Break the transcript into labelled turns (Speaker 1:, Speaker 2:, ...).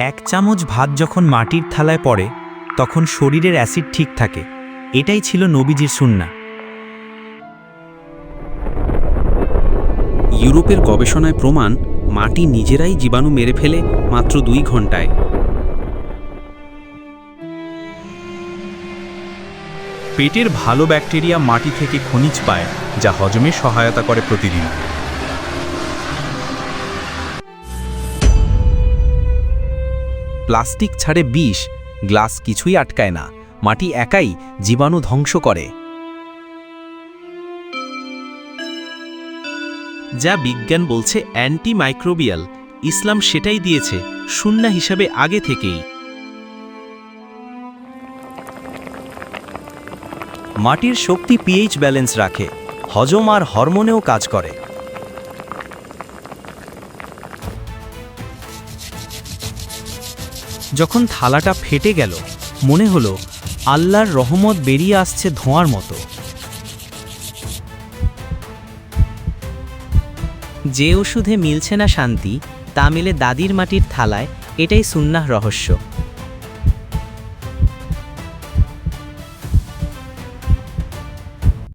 Speaker 1: এক চামচ ভাত যখন মাটির থালায় পড়ে, তখন শরীরের অ্যাসিড ঠিক থাকে। এটাই ছিল নবীজির সুন্না।
Speaker 2: ইউরোপের গবেষণায় প্রমাণ, মাটি নিজেরাই জীবাণু মেরে ফেলে মাত্র দুই ঘন্টায়
Speaker 3: পেটের ভালো ব্যাকটেরিয়া মাটি থেকে খনিজ পায়, যা হজমে সহায়তা করে প্রতিদিন।
Speaker 4: প্লাস্টিক ছাড়ে বিষ, গ্লাস কিছুই আটকায় না, মাটি একাই জীবাণু ধ্বংস করে।
Speaker 5: যা বিজ্ঞান বলছে অ্যান্টি মাইক্রোবিয়াল ইসলাম সেটাই দিয়েছে শূন্য হিসাবে আগে থেকেই।
Speaker 1: মাটির শক্তি পিএইচ ব্যালেন্স রাখে, হজম আর হরমোনেও কাজ করে। যখন থালাটা ফেটে গেল, মনে হলো আল্লাহর রহমত বেরিয়ে আসছে ধোঁয়ার মতো।
Speaker 6: যে ওষুধে মিলছে না শান্তি, তা মিলে দাদির মাটির থালায়, এটাই সুন্নাহ রহস্য।